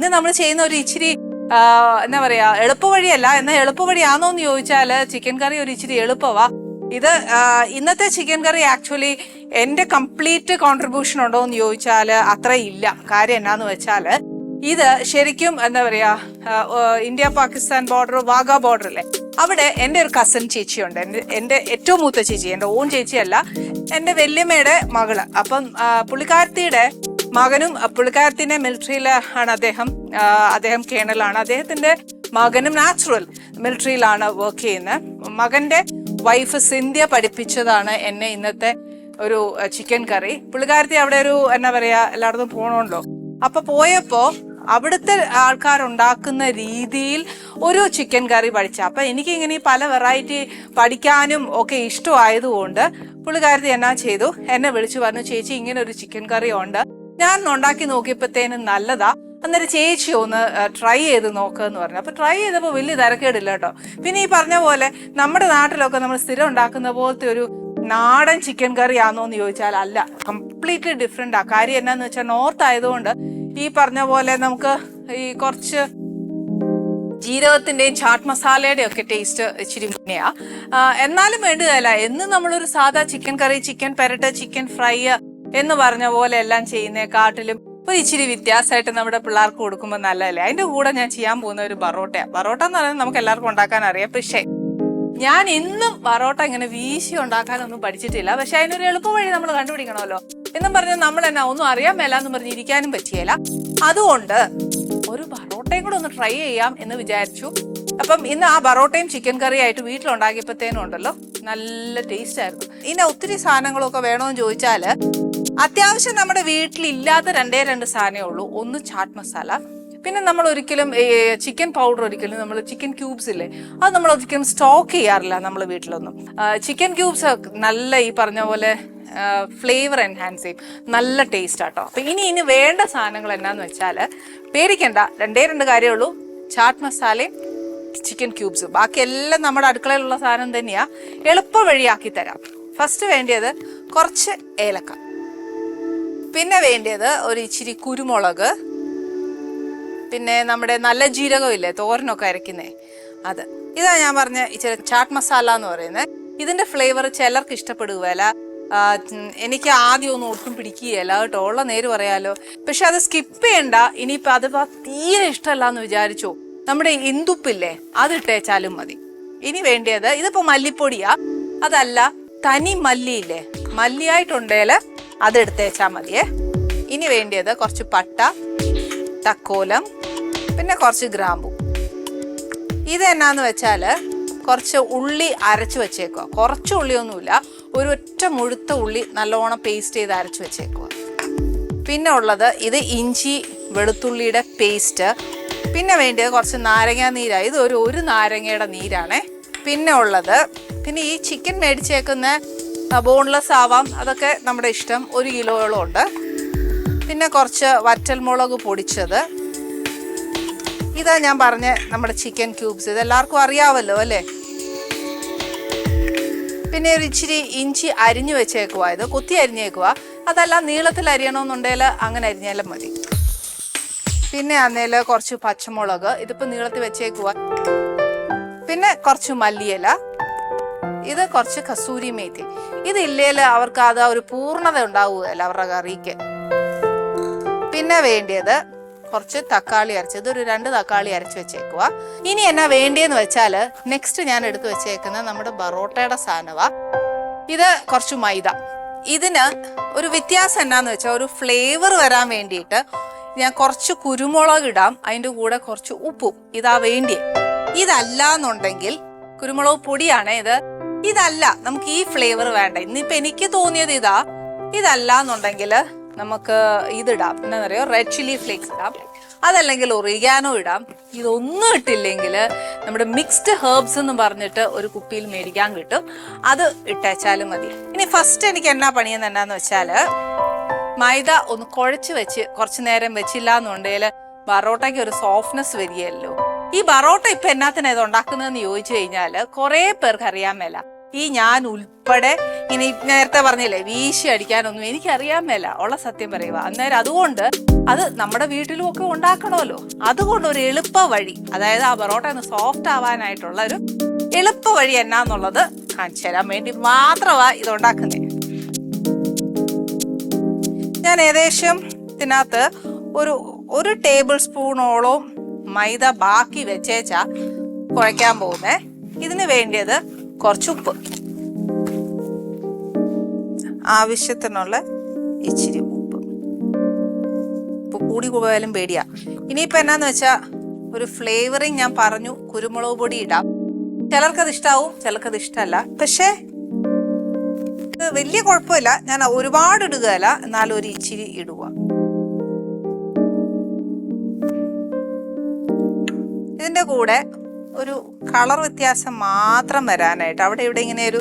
ഇന്ന് നമ്മൾ ചെയ്യുന്ന ഒരു ഇച്ചിരി എന്താ പറയാ എളുപ്പവഴിയല്ല. എന്നാൽ എളുപ്പ വഴിയാണോ എന്ന് ചോദിച്ചാൽ ചിക്കൻ കറി ഒരു ഇച്ചിരി എളുപ്പമാ ഇത് ഇന്നത്തെ ചിക്കൻ കറി ആക്ച്വലി എന്റെ കംപ്ലീറ്റ് കോൺട്രിബ്യൂഷൻ ഉണ്ടോ എന്ന് ചോദിച്ചാൽ അത്ര ഇല്ല. കാര്യം എന്നാന്ന് വെച്ചാൽ ഇത് ശരിക്കും എന്താ പറയാ India Pakistan border Wagah border അല്ലേ അവിടെ എന്റെ ഒരു കസൻ ചേച്ചിയുണ്ട്. എന്റെ എന്റെ ഏറ്റവും മൂത്ത ചേച്ചി എന്റെ ഓൺ ചേച്ചിയല്ല എന്റെ വല്യമ്മയുടെ മകൾ. അപ്പം പുള്ളിക്കാരത്തിയുടെ മകനും പുള്ളിക്കാരത്തിന്റെ മിലിറ്ററിയിൽ ആണ് അദ്ദേഹം അദ്ദേഹം കേണലാണ്. അദ്ദേഹത്തിന്റെ മകനും നാച്ചുറൽ മിലിറ്ററിയിലാണ് വർക്ക് ചെയ്യുന്നത് മകന്റെ വൈഫ് സിന്ധ്യ പഠിപ്പിച്ചതാണ് എന്നെ ഇന്നത്തെ ഒരു ചിക്കൻ കറി പുള്ളിക്കാരത്തി അവിടെ ഒരു എന്നാ പറയാ എല്ലായിടത്തും പോകണമല്ലോ അപ്പൊ പോയപ്പോ അവിടുത്തെ ആൾക്കാരുണ്ടാക്കുന്ന രീതിയിൽ ഒരു ചിക്കൻ കറി പഠിച്ച. അപ്പൊ എനിക്ക് ഇങ്ങനെ പല വെറൈറ്റി പഠിക്കാനും ഒക്കെ ഇഷ്ടമായതുകൊണ്ട് പുള്ളിക്കാരത്തി എന്നാ ചെയ്തു? എന്നെ വിളിച്ചു പറഞ്ഞു ചേച്ചി ഇങ്ങനെ ഒരു ചിക്കൻ കറി ഉണ്ട്. ഞാൻ ഉണ്ടാക്കി നോക്കിയപ്പോഴത്തേനും നല്ലതാ. അന്നേരം ചേച്ചി ഒന്ന് ട്രൈ ചെയ്ത് നോക്കുക എന്ന് പറഞ്ഞു. അപ്പൊ ട്രൈ ചെയ്തപ്പോൾ വലിയ തിരക്കേടില്ല കേട്ടോ. പിന്നെ ഈ പറഞ്ഞ പോലെ നമ്മുടെ നാട്ടിലൊക്കെ നമ്മൾ സ്ഥിരം ഉണ്ടാക്കുന്ന പോലത്തെ ഒരു നാടൻ ചിക്കൻ കറി ആണോ എന്ന് ചോദിച്ചാൽ അല്ല. കംപ്ലീറ്റ്ലി ഡിഫറെന്റ് ആ. കാര്യം എന്നാന്ന് വെച്ചാൽ നോർത്ത് ആയതുകൊണ്ട് ഈ പറഞ്ഞ പോലെ നമുക്ക് ഈ കുറച്ച് ജീരകത്തിന്റെയും ചാട്ട് മസാലയുടെ ഒക്കെ ടേസ്റ്റ് ഇച്ചിരി മുന്നെയാ. എന്നാലും വേണ്ടതല്ല എന്ന് നമ്മളൊരു സാധാ ചിക്കൻ കറി ചിക്കൻ പെരട്ട് ചിക്കൻ ഫ്രൈ എന്ന് പറഞ്ഞ പോലെ എല്ലാം ചെയ്യുന്നേക്കാട്ടിലും ഒരു ഇച്ചിരി വ്യത്യാസമായിട്ട് നമ്മുടെ പിള്ളേർക്ക് കൊടുക്കുമ്പോൾ നല്ലതല്ലേ? അതിന്റെ കൂടെ ഞാൻ ചെയ്യാൻ പോകുന്ന ഒരു ബറോട്ടയാണ് ബറോട്ട എന്ന് പറയുന്നത് നമുക്ക് എല്ലാവർക്കും ഉണ്ടാക്കാൻ അറിയാം. പക്ഷേ ഞാൻ ഇന്നും ബറോട്ട ഇങ്ങനെ വീശി ഉണ്ടാക്കാനൊന്നും പഠിച്ചിട്ടില്ല. പക്ഷെ അതിനൊരു എളുപ്പ വഴി നമ്മൾ കണ്ടുപിടിക്കണമല്ലോ. എന്നും പറഞ്ഞ് നമ്മൾ എന്നാ ഒന്നും അറിയാൻ മേല എന്ന് പറഞ്ഞ് ഇരിക്കാനും പറ്റിയല്ല അതുകൊണ്ട് ഒരു ബറോട്ടയും കൂടെ ഒന്ന് ട്രൈ ചെയ്യാം എന്ന് വിചാരിച്ചു. അപ്പം ഇന്ന് ആ ബറോട്ടയും ചിക്കൻ കറിയും ആയിട്ട് വീട്ടിലുണ്ടാക്കിയപ്പോഴത്തേനും ഉണ്ടല്ലോ. നല്ല ടേസ്റ്റ് ആയിരുന്നു. ഇനി ഒത്തിരി സാധനങ്ങളൊക്കെ വേണോന്ന് ചോദിച്ചാൽ അത്യാവശ്യം നമ്മുടെ വീട്ടിൽ വീട്ടിലില്ലാത്ത രണ്ടേ രണ്ട് സാധനമേ ഉള്ളൂ. ഒന്ന് ചാട്ട് മസാല. പിന്നെ നമ്മൾ ഒരിക്കലും ചിക്കൻ പൗഡർ ഒരിക്കലും നമ്മൾ ചിക്കൻ ക്യൂബ്സ് ഇല്ലേ അത് നമ്മൾ ഒരിക്കലും സ്റ്റോക്ക് ചെയ്യാറില്ല നമ്മൾ വീട്ടിലൊന്നും. ചിക്കൻ ക്യൂബ്സ് നല്ല ഈ പറഞ്ഞ പോലെ ഫ്ലേവർ എൻഹാൻസ് ചെയ്യും. നല്ല ടേസ്റ്റ് ആട്ടോ. അപ്പൊ ഇനി ഇനി വേണ്ട സാധനങ്ങൾ എന്നാന്ന് വെച്ചാൽ പേടിക്കണ്ട. രണ്ടേ രണ്ട് കാര്യമേ ഉള്ളൂ. ചാട്ട് മസാലയും ചിക്കൻ ക്യൂബ്സ്. ബാക്കി എല്ലാം നമ്മുടെ അടുക്കളയിലുള്ള സാധനം തന്നെയാ. എളുപ്പ വഴിയാക്കി തരാം. ഫസ്റ്റ് വേണ്ടിയത് കുറച്ച് ഏലക്ക. പിന്നെ വേണ്ടത് ഒരു ഇച്ചിരി കുരുമുളക്. പിന്നെ നമ്മുടെ നല്ല ജീരകമില്ലേ തോരനൊക്കെ അരയ്ക്കുന്നേ അത്. ഇതാ ഞാൻ പറഞ്ഞ ഇച്ചിരി ചാട്ട് മസാല എന്ന് പറയുന്നത് ഇതിന്റെ ഫ്ലേവർ ചിലർക്ക് ഇഷ്ടപ്പെടുകയല്ല. എനിക്ക് ആദ്യം ഒന്നും ഒട്ടും പിടിക്കുകയല്ല കേട്ടോ. ഉള്ള നേര് പറയാലോ. പക്ഷെ അത് സ്കിപ്പ് ചെയ്യണ്ട. ഇനിയിപ്പോ അത് തീരെ ഇഷ്ടമല്ല എന്ന് വിചാരിച്ചോ നമ്മുടെ ഇന്ദുപ്പില്ലേ അത് ഇട്ടേച്ചാലും മതി. ഇനി വേണ്ടിയത് ഇതിപ്പോ മല്ലിപ്പൊടിയാ. അതല്ല തനി മല്ലിയില്ലേ മല്ലിയായിട്ടുണ്ടേൽ അത് വെച്ചാൽ മതിയേ. ഇനി വേണ്ടിയത് കുറച്ച് പട്ട തക്കോലം പിന്നെ കുറച്ച് ഗ്രാമ്പു. ഇത് എന്നാന്ന് വെച്ചാൽ കുറച്ച് ഉള്ളി അരച്ച് വെച്ചേക്കുക കുറച്ച് ഉള്ളിയൊന്നുമില്ല ഒരു ഒറ്റ മുഴുത്ത ഉള്ളി നല്ലോണം പേസ്റ്റ് ചെയ്ത് അരച്ച് വെച്ചേക്കുക പിന്നെ ഉള്ളത് ഇത് ഇഞ്ചി വെളുത്തുള്ളിയുടെ പേസ്റ്റ് പിന്നെ വേണ്ടിയത് കുറച്ച് നാരങ്ങ നീരാണ് ഇത് ഒരു ഒരു നാരങ്ങയുടെ നീരാണേ. പിന്നെ ഉള്ളത് പിന്നെ ഈ ചിക്കൻ മേടിച്ചേക്കുന്ന ബോൺലെസ് ആവാം. അതൊക്കെ നമ്മുടെ ഇഷ്ടം. ഒരു കിലോയോളം ഉണ്ട്. പിന്നെ കുറച്ച് വറ്റൽമുളക് പൊടിച്ചത്. ഇതാ ഞാൻ പറഞ്ഞ നമ്മുടെ ചിക്കൻ ക്യൂബ്സ്. ഇത് എല്ലാവർക്കും അറിയാവല്ലോ അല്ലേ? പിന്നെ ഒരു ഇച്ചിരി ഇഞ്ചി അരിഞ്ഞു വെച്ചേക്കുക ഇത്. കുത്തി അരിഞ്ഞേക്കുക അതല്ല നീളത്തിൽ അരിയണമെന്നുണ്ടെങ്കിൽ അങ്ങനെ അരിഞ്ഞാലും മതി. പിന്നെ അന്നേൽ കുറച്ച് പച്ചമുളക്. ഇതിപ്പോൾ നീളത്തിൽ വെച്ചേക്കുക പിന്നെ കുറച്ച് മല്ലിയില. ഇത് കുറച്ച് കസൂരി മേത്തി. ഇതില്ലേൽ അവർക്ക് അത് ഒരു പൂർണത ഉണ്ടാവുകയല്ല അവരുടെ കറിക്ക്. പിന്നെ വേണ്ടിയത് കുറച്ച് തക്കാളി അരച്ചത് ഒരു രണ്ട് തക്കാളി അരച്ച് വെച്ചേക്കുക ഇനി എന്നാ വേണ്ടിയെന്ന് വെച്ചാൽ നെക്സ്റ്റ് ഞാൻ എടുത്തു വെച്ചേക്കുന്നത് നമ്മുടെ ബറോട്ടയുടെ സാധനമാ ഇത് കുറച്ച് മൈദ. ഇതിന് ഒരു വ്യത്യാസം എന്നാന്ന് വെച്ചാൽ ഒരു ഫ്ലേവർ വരാൻ വേണ്ടിയിട്ട് ഞാൻ കുറച്ച് കുരുമുളക് ഇടാം അതിന്റെ കൂടെ കുറച്ച് ഉപ്പും. ഇതാ വേണ്ടി ഇതല്ല എന്നുണ്ടെങ്കിൽ കുരുമുളക് പൊടിയാണ് ഇത്. ഇതല്ല നമുക്ക് ഈ ഫ്ലേവർ വേണ്ട. ഇന്നിപ്പോ എനിക്ക് തോന്നിയത് ഇതാ. ഇതല്ല എന്നുണ്ടെങ്കിൽ നമുക്ക് ഇതിടാം. എന്താ പറയുക റെഡ് ചില്ലി ഫ്ലേക്സ് ഇടാം. അതല്ലെങ്കിൽ ഒറിഗാനോ ഇടാം. ഇതൊന്നും ഇട്ടില്ലെങ്കിൽ നമ്മുടെ മിക്സ്ഡ് ഹെർബ്സ് എന്ന് പറഞ്ഞിട്ട് ഒരു കുപ്പിയിൽ മേടിക്കാൻ കിട്ടും. അത് ഇട്ടേച്ചാലും മതി. ഇനി ഫസ്റ്റ് എനിക്ക് എന്നാ പണിയെന്ന് എന്നാന്ന് വെച്ചാൽ മൈദ ഒന്ന് കുഴച്ച് വെച്ച് കുറച്ച് നേരം വെച്ചില്ല എന്നുണ്ടെങ്കിൽ ബറോട്ടയ്ക്ക് ഒരു സോഫ്റ്റ്നെസ് വരികയല്ലോ. ഈ ബറോട്ട ഇപ്പൊ എന്നാത്തിനാ ഇത് ഉണ്ടാക്കുന്നതെന്ന് ചോദിച്ചു കഴിഞ്ഞാൽ കുറെ പേർക്ക് അറിയാൻ മേല. ഈ ഞാൻ ഉൾപ്പെടെ ഇനി നേരത്തെ പറഞ്ഞില്ലേ വീശി അടിക്കാനൊന്നും എനിക്കറിയാൻ മേല. ഉള്ള സത്യം പറയുക. അന്നേരം അതുകൊണ്ട് അത് നമ്മുടെ വീട്ടിലും ഒക്കെ ഉണ്ടാക്കണമല്ലോ. അതുകൊണ്ട് ഒരു എളുപ്പ വഴി അതായത് ആ പൊറോട്ട ഒന്ന് സോഫ്റ്റ് ആവാനായിട്ടുള്ള ഒരു എളുപ്പ വഴി എന്നാന്നുള്ളത് കാണിച്ചു തരാൻ വേണ്ടി മാത്രമാ ഇത് ഉണ്ടാക്കുന്നത് ഞാൻ ഏകദേശം ഇതിനകത്ത് ഒരു ഒരു ടേബിൾ സ്പൂണോളം മൈദ ബാക്കി വെച്ചേച്ചാ കുഴയ്ക്കാൻ പോകുന്നേ. ഇതിന് വേണ്ടിയത് കുറച്ച് ഉപ്പ് ആവശ്യത്തിനുള്ള ഇച്ചിരി ഉപ്പ്. ഉപ്പ് കൂടി പോയാലും പേടിയാ. ഇനിയിപ്പോ എന്നാന്ന് വെച്ചാ ഒരു ഫ്ലേവറിങ് ഞാൻ പറഞ്ഞു കുരുമുളക് പൊടി ഇടാം. ചിലർക്കത് ഇഷ്ടാവും ചിലർക്കത് ഇഷ്ടമല്ല പക്ഷേ വലിയ കുഴപ്പമില്ല. ഞാൻ ഒരുപാട് ഇടുകയല്ല എന്നാലും ഒരു ഇച്ചിരി ഇടുക ഇതിന്റെ കൂടെ ഒരു കളർ വ്യത്യാസം മാത്രം വരാനായിട്ട് അവിടെ ഇവിടെ ഇങ്ങനെ ഒരു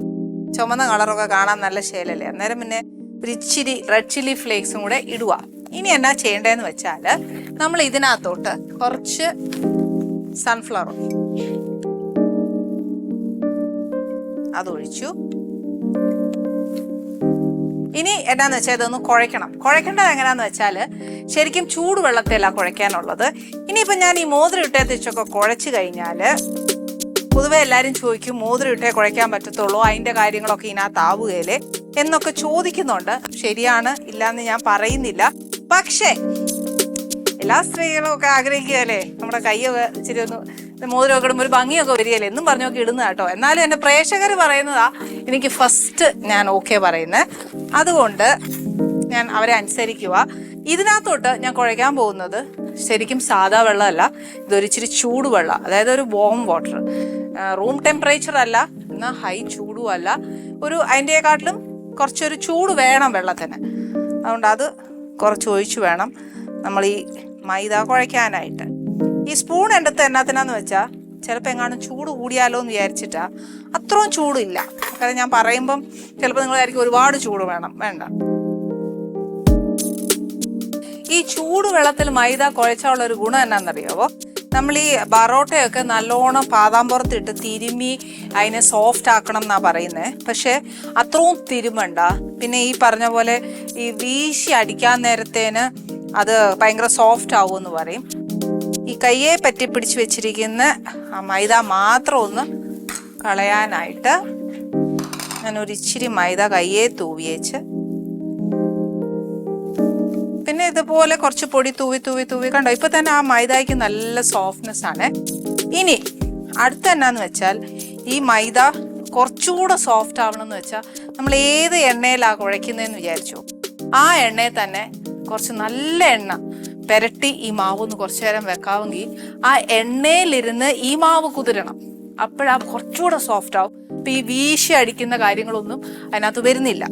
ചുമന്ന കളറൊക്കെ കാണാൻ നല്ല ശേലല്ലേ? അന്നേരം പിന്നെ ഒരു ഇച്ചിരി റെഡ് ചില്ലി ഫ്ലേക്സും കൂടെ ഇടുക. ഇനി എന്നാ ചെയ്യേണ്ടതെന്ന് വെച്ചാൽ നമ്മൾ ഇതിനകത്തോട്ട് കുറച്ച് സൺഫ്ലവർ അതൊഴിച്ചു ഇനി എന്നാന്ന് വെച്ചാൽ ഇതൊന്ന് കുഴയ്ക്കണം. കുഴയ്ക്കേണ്ടത് എങ്ങനെയാന്ന് വെച്ചാൽ ശരിക്കും ചൂടുവെള്ളത്തിലല്ല കുഴയ്ക്കാനുള്ളത്. ഇനിയിപ്പോൾ ഞാൻ ഈ മോതിരം ഇട്ടേ തിരിച്ചൊക്കെ കുഴച്ച് കഴിഞ്ഞാൽ പൊതുവെ എല്ലാവരും ചോദിക്കും മോതിരം ഇട്ടേ കുഴയ്ക്കാൻ പറ്റത്തുള്ളൂ അതിന്റെ കാര്യങ്ങളൊക്കെ ഇതിനകത്താവുകയില്ലേ എന്നൊക്കെ ചോദിക്കുന്നുണ്ട്. ശരിയാണ് ഇല്ലാന്ന് ഞാൻ പറയുന്നില്ല. പക്ഷേ എല്ലാ സ്ത്രീകളും ഒക്കെ ആഗ്രഹിക്കുകയല്ലേ? നമ്മുടെ കൈയൊക്കെ ഇച്ചിരി ഒന്ന് മോതിരമൊക്കെ ഇടുമ്പോൾ ഒരു ഭംഗിയൊക്കെ വരികയില്ല? എന്നും പറഞ്ഞൊക്കെ ഇടുന്ന കേട്ടോ. എന്നാലും എന്റെ പ്രേക്ഷകർ പറയുന്നതാ എനിക്ക് ഫസ്റ്റ് ഞാൻ ഓക്കെ പറയുന്നത് അതുകൊണ്ട് ഞാൻ അവരെ അനുസരിക്കുക. ഇതിനകത്തോട്ട് ഞാൻ കുഴയ്ക്കാൻ പോകുന്നത് ശരിക്കും സാധാ വെള്ളമല്ല ഇതൊരിച്ചിരി ചൂട് ചൂടുവെള്ളം അതായത് ഒരു വോം വാട്ടർ റൂം ടെമ്പറേച്ചർ അല്ല എന്നാൽ ഹൈ ചൂടും അല്ല. ഒരു അതിന്റെക്കാട്ടിലും കുറച്ചൊരു ചൂട് വേണം വെള്ളത്തിന്. അതുകൊണ്ട് അത് കുറച്ച് ഒഴിച്ചു വേണം നമ്മൾ ഈ മൈദ കുഴയ്ക്കാനായിട്ട്. ഈ സ്പൂൺ എന്റെ അടുത്ത് എന്നാത്തിനാന്ന് വെച്ചാൽ ചിലപ്പോൾ എങ്ങാനും ചൂട് കൂടിയാലോ എന്ന് വിചാരിച്ചിട്ടാ. അത്രയും ചൂടില്ല. കാരണം ഞാൻ പറയുമ്പം ചിലപ്പോൾ നിങ്ങൾ വിചാരിക്കും ഒരുപാട് ചൂട് വേണം വേണ്ട. ഈ ചൂട് വെള്ളത്തിൽ മൈദ കുഴച്ചുള്ള ഒരു ഗുണം എന്നാണെന്നറിയാവോ നമ്മൾ ഈ ബറോട്ടയൊക്കെ നല്ലോണം പാതാമ്പുറത്തിട്ട് തിരുമ്മി അതിനെ സോഫ്റ്റ് ആക്കണം എന്നാണ് പറയുന്നത് പക്ഷേ അത്രയും തിരുമണ്ട പിന്നെ ഈ പറഞ്ഞ പോലെ ഈ വീശി അടിക്കാൻ നേരത്തേന് അത് ഭയങ്കര സോഫ്റ്റ് ആവുമെന്ന് പറയും. ഈ കയ്യെ പറ്റി പിടിച്ച് വെച്ചിരിക്കുന്ന ആ മൈദ മാത്രം ഒന്ന് കളയാനായിട്ട് ഞാൻ ഒരു ഇച്ചിരി മൈദ കയ്യെ തൂവിയേച്ച് പിന്നെ ഇതുപോലെ കുറച്ച് പൊടി തൂവി തൂവി തൂവി. കണ്ടോ ഇപ്പൊ തന്നെ ആ മൈദയ്ക്ക് നല്ല സോഫ്റ്റ്നെസ് ആണ്. ഇനി അടുത്ത എന്നാന്ന് വെച്ചാൽ ഈ മൈദ കുറച്ചുകൂടെ സോഫ്റ്റ് ആവണം എന്ന് വെച്ചാൽ നമ്മൾ ഏത് എണ്ണയിലാണ് കുഴയ്ക്കുന്നതെന്ന് വിചാരിച്ചു? ആ എണ്ണയിൽ തന്നെ കുറച്ച് നല്ല എണ്ണ പെരട്ടി ഈ മാവ് ഒന്ന് കുറച്ചു നേരം വെക്കാമെങ്കിൽ ആ എണ്ണയിലിരുന്ന് ഈ മാവ് കുതിരണം. അപ്പോഴാ കുറച്ചുകൂടെ സോഫ്റ്റ് ആവും. അപ്പൊ ഈ വീശി അടിക്കുന്ന കാര്യങ്ങളൊന്നും അതിനകത്ത് വരുന്നില്ല.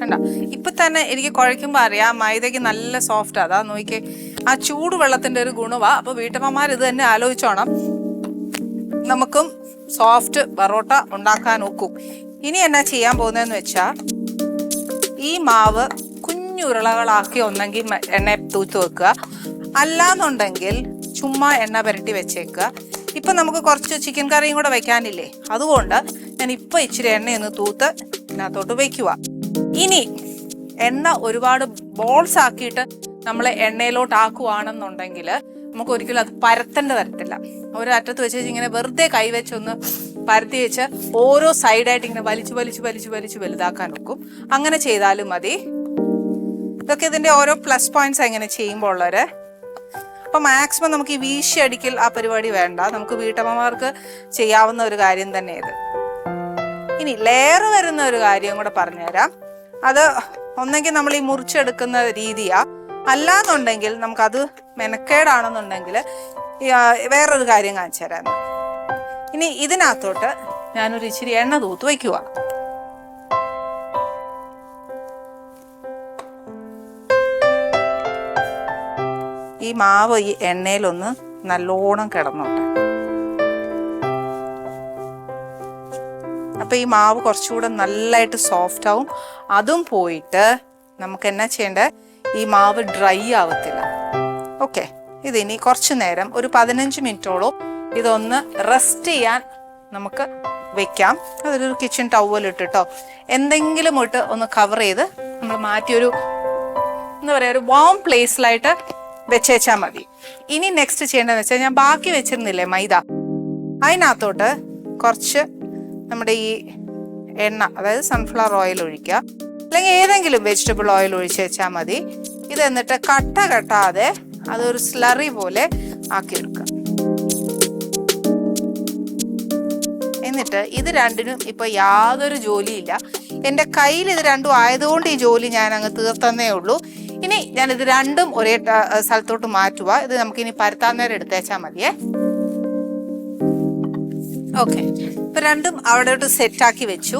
കണ്ട? ഇപ്പൊ തന്നെ എനിക്ക് കുഴക്കുമ്പോ അറിയാം മൈദയ്ക്ക് നല്ല സോഫ്റ്റ് അതാ നോക്കി ആ ചൂട് വെള്ളത്തിന്റെ ഒരു ഗുണവാ. അപ്പൊ വീട്ടമ്മമാർ ഇത് തന്നെ ആലോചിച്ചോണം. നമുക്കും സോഫ്റ്റ് ബറോട്ട ഉണ്ടാക്കാൻ ഒക്കും. ഇനി എന്നാ ചെയ്യാൻ പോകുന്നതെന്ന് വെച്ചാ ഈ മാവ് കുഞ്ഞുരുളകളാക്കി ഒന്നെങ്കിൽ എണ്ണയെ എണ്ണ തൂത്ത് വെക്കുക. അല്ലാന്നുണ്ടെങ്കിൽ ചുമ്മാ എണ്ണ പുരട്ടി വെച്ചേക്കുക. ഇപ്പം നമുക്ക് കുറച്ച് ചിക്കൻ കറിയും കൂടെ വെക്കാനില്ലേ? അതുകൊണ്ട് ഞാൻ ഇപ്പം ഇച്ചിരി എണ്ണയൊന്ന് തൂത്ത് ഇതിനകത്തോട്ട് വയ്ക്കുക ഇനി എണ്ണ ഒരുപാട് ബോൾസ് ആക്കിയിട്ട് നമ്മൾ എണ്ണയിലോട്ട് ആക്കുവാണെന്നുണ്ടെങ്കിൽ നമുക്ക് ഒരിക്കലും അത് പരത്തേണ്ട തരത്തില്ല. ഒരു അറ്റത്ത് വെച്ച് ഇങ്ങനെ വെറുതെ കൈവച്ചൊന്ന് പരത്തി വെച്ച് ഓരോ സൈഡായിട്ട് ഇങ്ങനെ വലിച്ചു വലിച്ചു വലിച്ചു വലിച്ചു വലുതാക്കാൻ നോക്കും. അങ്ങനെ ചെയ്താലും മതി. ഇതൊക്കെ ഇതിന്റെ ഓരോ പ്ലസ് പോയിന്റ്സ് എങ്ങനെ ചെയ്യുമ്പോൾ ഉള്ളവര്. അപ്പൊ മാക്സിമം നമുക്ക് ഈ വീശി അടിക്കൽ ആ പരിപാടി വേണ്ട. നമുക്ക് വീട്ടമ്മമാർക്ക് ചെയ്യാവുന്ന ഒരു കാര്യം തന്നെ ഇത്. ഇനി ലെയർ വരുന്ന ഒരു കാര്യം കൂടെ പറഞ്ഞുതരാം. അത് ഒന്നെങ്കിൽ നമ്മൾ ഈ മുറിച്ചെടുക്കുന്ന രീതിയാ. അല്ലാന്നുണ്ടെങ്കിൽ നമുക്കത് മെനക്കേടാണെന്നുണ്ടെങ്കിൽ വേറൊരു കാര്യം കാണിച്ചു തരാം ഇനി ഇതിനകത്തോട്ട് ഞാനൊരു ഇച്ചിരി എണ്ണ തൂത്ത് വയ്ക്കുക ഈ മാവ് ഈ എണ്ണയിലൊന്ന് നല്ലോണം കിടന്നോട്ടെ. അപ്പൊ ഈ മാവ് കുറച്ചുകൂടെ നല്ലതായിട്ട് സോഫ്റ്റ് ആവും. അതും പോയിട്ട് നമുക്ക് എന്നാ ചെയ്യേണ്ടത് ഈ മാവ് ഡ്രൈ ആവത്തില്ല. ഓക്കെ ഇതിനി കുറച്ചു നേരം ഒരു പതിനഞ്ച് മിനിറ്റോളം ഇതൊന്ന് റെസ്റ്റ് ചെയ്യാൻ നമുക്ക് വെക്കാം. അതൊരു കിച്ചൺ ടവൽ ഇട്ടിട്ടോ. എന്തെങ്കിലും ഇട്ട് ഒന്ന് കവർ ചെയ്ത് നമ്മൾ മാറ്റിയൊരു എന്താ പറയുക ഒരു വാം പ്ലേസിലായിട്ട് വെച്ചേച്ചാൽ മതി. ഇനി നെക്സ്റ്റ് ചെയ്യേണ്ടതെന്ന് വെച്ചാൽ ഞാൻ ബാക്കി വെച്ചിരുന്നില്ലേ മൈദ? അതിനകത്തോട്ട് കുറച്ച് നമ്മുടെ ഈ എണ്ണ അതായത് സൺഫ്ലവർ ഓയിൽ ഒഴിക്കുക. അല്ലെങ്കിൽ ഏതെങ്കിലും വെജിറ്റബിൾ ഓയിൽ ഒഴിച്ച് വെച്ചാൽ മതി. ഇത് എന്നിട്ട് കട്ട കട്ടാതെ അതൊരു സ്ലറി പോലെ ആക്കിയെടുക്കുക. എന്നിട്ട് ഇത് രണ്ടിനും ഇപ്പൊ യാതൊരു ജോലിയില്ല. എന്റെ കയ്യിൽ ഇത് രണ്ടും ആയതുകൊണ്ട് ഈ ജോലി ഞാൻ അങ്ങ് തീർത്തന്നേ ഉള്ളൂ. ഇനി ഞാൻ ഇത് രണ്ടും ഒരേ സ്ഥലത്തോട്ട് മാറ്റുക ഇത് നമുക്ക് ഇനി പരത്താൻ നേരം എടുത്തേച്ചാൽ മതിയേ. ഓക്കെ. ഇപ്പൊ രണ്ടും അവിടോട്ട് സെറ്റാക്കി വെച്ചു.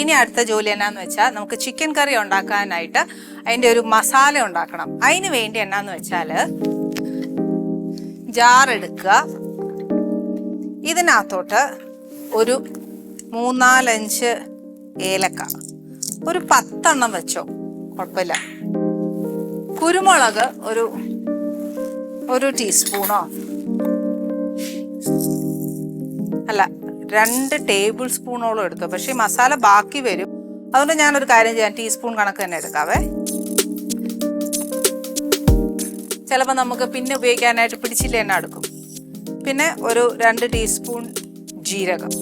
ഇനി അടുത്ത ജോലി എന്നാന്ന് വെച്ചാൽ നമുക്ക് ചിക്കൻ കറി ഉണ്ടാക്കാനായിട്ട് അതിന്റെ ഒരു മസാല ഉണ്ടാക്കണം. അതിന് വേണ്ടി എന്നാന്ന് വെച്ചാൽ ജാർ എടുക്കുക. ഇതിനകത്തോട്ട് ഒരു മൂന്നാലഞ്ച് ഏലക്ക. ഒരു പത്തെണ്ണം വെച്ചോ. കുഴപ്പമില്ല. കുരുമുളക് ഒരു ഒരു ടീസ്പൂണോ? അല്ല രണ്ട് ടേബിൾ സ്പൂണോളം എടുത്തു. പക്ഷെ മസാല ബാക്കി വരും. അതുകൊണ്ട് ഞാനൊരു കാര്യം ചെയ്യാം. ടീസ്പൂൺ കണക്ക് തന്നെ എടുക്കാവേ. ചിലപ്പോൾ നമുക്ക് പിന്നെ ഉപയോഗിക്കാനായിട്ട് പിടിച്ചില്ല എണ്ണ എടുക്കും. പിന്നെ ഒരു രണ്ട് ടീസ്പൂൺ ജീരകം.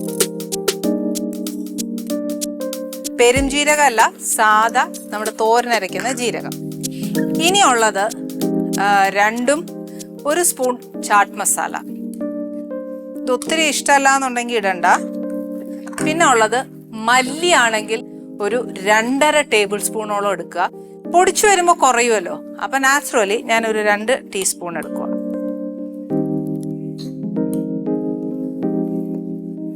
പെരുംജീരകമല്ല സാദാ നമ്മുടെ തോരനരയ്ക്കുന്ന ജീരകം. ഇനിയുള്ളത് രണ്ടും ഒരു സ്പൂൺ ചാട്ട് മസാല. ഇത് ഒത്തിരി ഇഷ്ടമല്ല എന്നുണ്ടെങ്കിൽ ഇടണ്ട. പിന്നെ ഉള്ളത് മല്ലി ആണെങ്കിൽ ഒരു രണ്ടര ടേബിൾ സ്പൂണോളം എടുക്കുക. പൊടിച്ചു വരുമ്പോൾ കുറയുമല്ലോ. അപ്പം നാച്ചുറലി ഞാൻ ഒരു രണ്ട് ടീസ്പൂൺ എടുക്കുക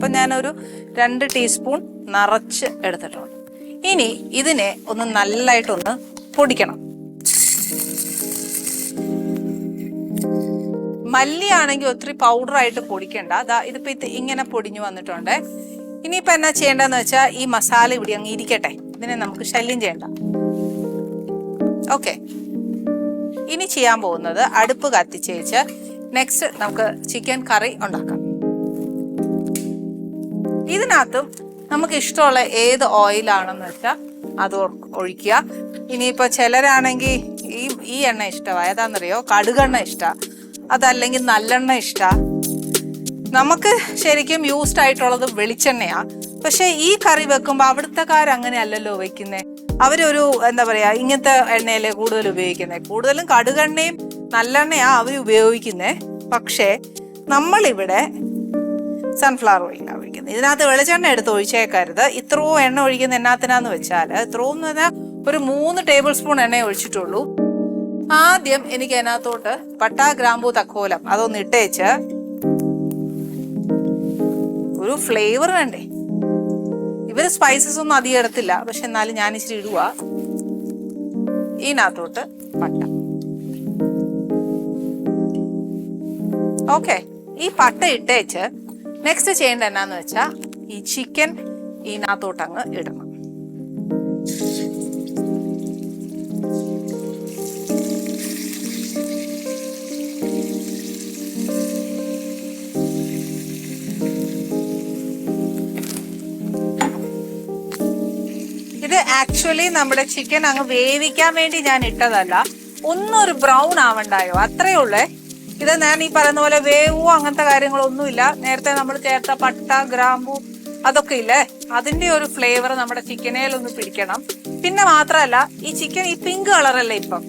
ഇപ്പൊ ഞാനൊരു രണ്ട് ടീസ്പൂൺ നിറച്ച് എടുത്തിട്ടുണ്ട്. ഇനി ഇതിനെ ഒന്ന് നല്ലതായിട്ടൊന്ന് പൊടിക്കണം. മല്ലിയാണെങ്കിൽ ഒത്തിരി പൗഡറായിട്ട് പൊടിക്കണ്ട. അതാ ഇതിപ്പോ ഇത് ഇങ്ങനെ പൊടിഞ്ഞു വന്നിട്ടുണ്ട്. ഇനിയിപ്പോ എന്നാ ചെയ്യേണ്ടതെന്ന് വെച്ചാൽ ഈ മസാല ഇവിടെ അങ്ങ് ഇരിക്കട്ടെ. ഇതിനെ നമുക്ക് ശല്യം ചെയ്യണ്ട. ഓക്കെ. ഇനി ചെയ്യാൻ പോകുന്നത് അടുപ്പ് കത്തിച്ചേച്ച് നെക്സ്റ്റ് നമുക്ക് ചിക്കൻ കറി ഉണ്ടാക്കാം. ഇതിനകത്തും നമുക്ക് ഇഷ്ടമുള്ള ഏത് ഓയിലാണെന്ന് വെച്ചാൽ അത് ഒഴിക്കുക. ഇനിയിപ്പോൾ ചിലരാണെങ്കിൽ ഈ ഈ എണ്ണ ഇഷ്ടമാണ് ഏതാണെന്നറിയോ കടുകെണ്ണ ഇഷ്ടമാണ് അതല്ലെങ്കിൽ നല്ലെണ്ണ ഇഷ്ടമാണ് നമുക്ക് ശരിക്കും യൂസ്ഡ് ആയിട്ടുള്ളത് വെളിച്ചെണ്ണയാ. പക്ഷേ ഈ കറി വെക്കുമ്പോൾ അവിടുത്തെക്കാർ അങ്ങനെ അല്ലല്ലോ വെക്കുന്നേ. അവരൊരു എന്താ പറയാ ഇങ്ങനത്തെ എണ്ണയല്ലേ കൂടുതൽ ഉപയോഗിക്കുന്നത് കൂടുതലും കടുകെണ്ണയും നല്ലെണ്ണയാ അവർ ഉപയോഗിക്കുന്നേ. പക്ഷേ നമ്മളിവിടെ സൺഫ്ലവർ ഓയിലാണ് ഒഴിക്കുന്നത് ഇതിനകത്ത് വെളിച്ചെണ്ണ എടുത്ത് ഒഴിച്ചേക്കരുത്. ഇത്രയും എണ്ണ ഒഴിക്കുന്ന എന്നാത്തിനാന്ന് വെച്ചാൽ ഇത്രയും എന്ന് പറഞ്ഞാൽ ഒരു മൂന്ന് ടേബിൾ സ്പൂൺ എണ്ണ ഒഴിച്ചിട്ടുള്ളൂ. ആദ്യം എനിക്ക് അതിനകത്തോട്ട് പട്ട ഗ്രാമ്പൂ തക്കോലം അതൊന്ന് ഇട്ടേച്ച് ഒരു ഫ്ലേവർ വേണ്ടേ? ഇവർ സ്പൈസസ് ഒന്നും അധികം എടുത്തില്ല. പക്ഷെ എന്നാലും ഞാൻ ഇച്ചിരി ഇടുക ഇതിനകത്തോട്ട് പട്ട. ഓക്കെ ഈ പട്ട ഇട്ടേച്ച് നെക്സ്റ്റ് ചെയ്യേണ്ട എന്നാന്ന് വെച്ചാൽ ഈ ചിക്കൻ ഇതിനകത്തോട്ടങ്ങ് ഇടണം. ഇത് ആക്ച്വലി നമ്മുടെ ചിക്കൻ അങ്ങ് വേവിക്കാൻ വേണ്ടി ഞാൻ ഇട്ടതല്ല. ഒന്നൊരു ബ്രൗൺ ആവണ്ടായോ? അത്രേ ഉള്ളേ. ഇത് ഞാൻ ഈ പറയുന്ന പോലെ വേവോ അങ്ങനത്തെ കാര്യങ്ങളൊന്നുമില്ല. നേരത്തെ നമ്മൾ ചേർത്ത പട്ട ഗ്രാമ്പു അതൊക്കെ ഇല്ലേ? അതിന്റെ ഒരു ഫ്ലേവർ നമ്മുടെ ചിക്കനേൽ ഒന്ന് പിടിക്കണം. പിന്നെ മാത്രമല്ല ഈ ചിക്കൻ ഈ പിങ്ക് കളറല്ലേ ഇപ്പം?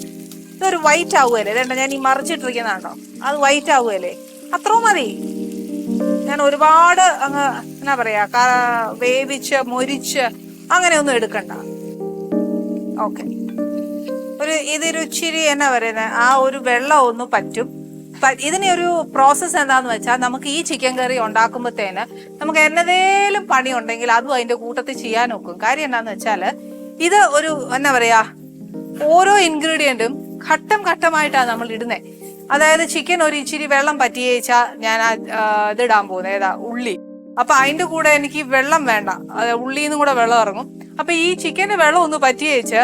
ഇതൊരു വൈറ്റ് ആവുകയല്ലേ? ഇതേണ്ട ഞാൻ ഈ മറിച്ചിട്ടിരിക്കുന്നതാണോ? അത് വൈറ്റ് ആവുകയല്ലേ? അത്രയും മതി. ഞാൻ ഒരുപാട് അങ്ങ് എന്നാ പറയാ വേവിച്ച് മൊരിച്ച് അങ്ങനെയൊന്നും എടുക്കണ്ട. ഓക്കെ ഒരു ഇതൊരു ഇച്ചിരി എന്നാ പറയുന്നത് ആ ഒരു വെള്ളം ഒന്ന് പറ്റും. ഇതിന് ഒരു പ്രോസസ്സ് എന്താന്ന് വെച്ചാൽ നമുക്ക് ഈ ചിക്കൻ കറി ഉണ്ടാക്കുമ്പോഴത്തേന് നമുക്ക് എന്നതേലും പണി ഉണ്ടെങ്കിൽ അതും അതിന്റെ കൂട്ടത്തിൽ ചെയ്യാൻ നോക്കും കാര്യം എന്താന്ന് വെച്ചാൽ ഇത് ഒരു എന്നാ പറയാ ഓരോ ഇൻഗ്രീഡിയന്റും ഘട്ടം ഘട്ടമായിട്ടാണ് നമ്മൾ ഇടുന്നത് അതായത് ചിക്കൻ ഒരു ഇച്ചിരി വെള്ളം പറ്റിയേച്ചാ ഞാൻ ഇതിടാൻ പോകുന്നത് ഏതാ ഉള്ളി. അപ്പൊ അതിന്റെ കൂടെ എനിക്ക് വെള്ളം വേണ്ട. ഉള്ളിയിൽ നിന്നും കൂടെ വെള്ളം ഇറങ്ങും. അപ്പൊ ഈ ചിക്കന് വെള്ളം ഒന്ന് പറ്റിയേച്ച്